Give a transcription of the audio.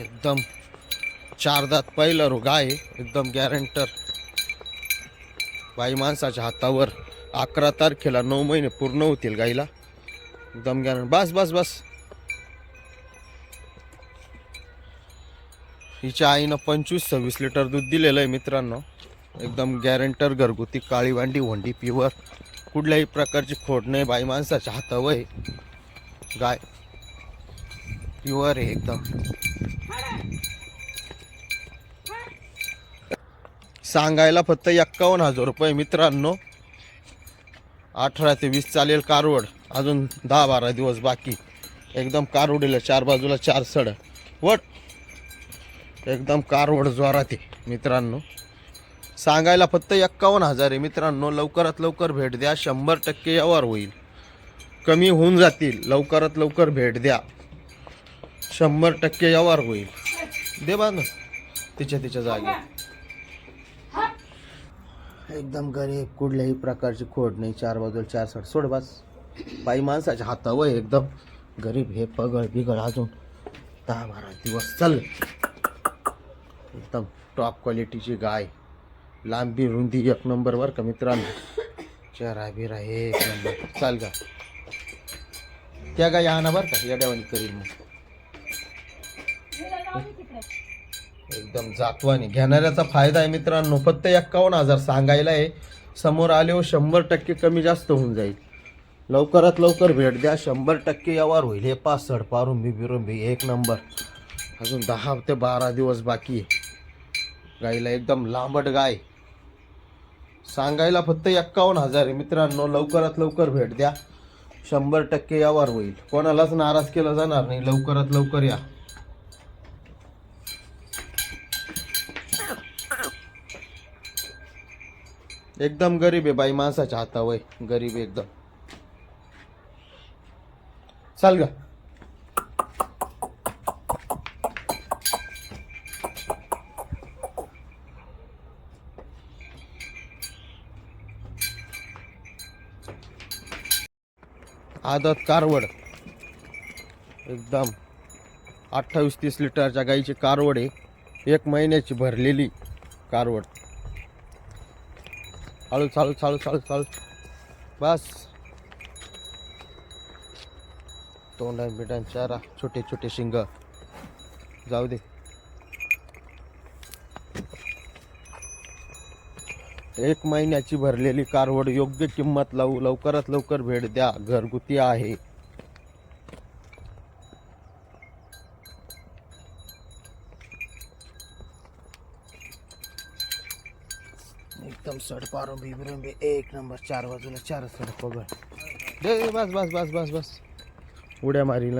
एकदम चार दात पहिलं रो गाय आहे. एकदम गॅरंटर बाई माणसाच्या हातावर अकरा तारखेला नऊ महिने पूर्ण होतील गाईला. एकदम गॅरंट बस बस बस. हिच्या आईनं पंचवीस सव्वीस लिटर दूध दिलेलं आहे मित्रांनो. एकदम गॅरंटर घरगुती काळी वांडी वंडी प्युअर कुठल्याही प्रकारची खोड नाही बाई माणसाच्या हातावर आहे. गाय प्युअर आहे एकदम. सांगायला फक्त एक्कावन्न हजार रुपये मित्रांनो. अठरा ते वीस चालेल कारवड. अजून दहा बारा दिवस बाकी. एकदम कारवडीला चार बाजूला चार सड. वट. एकदम कारवड जोरात आहे मित्रांनो. सांगायला फक्त एक्कावन्न हजार आहे मित्रांनो. लवकरात लवकर भेट द्या. शंभर टक्के व्यवहार होईल. कमी होऊन जातील. लवकरात लवकर भेट द्या. शंभर टक्के व्यवहार होईल. दे बांध तिच्या तिच्या जागी एकदम गरीब कुठल्याही प्रकारची खोड नाही चार बाजूला चार साठ सोड बस. बाई माणसाच्या हातावर एकदम. गरीब हे पगळ बिगळ अजून. दहा बारा दिवस चल. एकदम टॉप क्वालिटीची गाय. लांबी रुंदी एक नंबरवर का मित्रांनो? चेहरा बिरा एक नंबर चाल का त्या गाय आणा बरं का या डावानी करील मग. एकदम जातवानी. घेणाऱ्याचा फायदा आहे मित्रांनो फक्त एक्कावन्न हजार सांगायला आहे. समोर आल्यावर हो, शंभर टक्के कमी जास्त होऊन जाईल. लवकरात लवकर भेट द्या शंभर टक्के व्यवहार होईल. हे पाच सड पारुंबी बिरुंबी एक नंबर. अजून दहा ते बारा दिवस बाकी आहे. गाईला एकदम लांबट गाय. सांगायला फक्त एक्कावन्न हजार आहे मित्रांनो लवकरात लवकर भेट द्या. शंभर टक्के व्यवहार होईल. कोणालाच नाराज केलं जाणार नाही. लवकरात लवकर या. एकदम गरीब आहे बाई माणसाच्या हातावय गरीब एकदम. चाल ग. आदत कारवड. एकदम. अठ्ठावीस तीस लिटरच्या गाईची कारवड आहे. एक महिन्याची भरलेली कारवड. चालू चालू चालू चालू चालू. बस. तोंडान बिटान चारा छोटे छोटे शिंग. जाऊ दे. एक महिन्याची भरलेली कारवड योग्य किंमत लावू लवकरात लवकर भेट द्या. घरगुती आहे. एकदम सडपारो पारुंबी बिरुंबी एक नंबर चार बाजूला चार सड पगड बस बस बस बस बस. उड्या मारील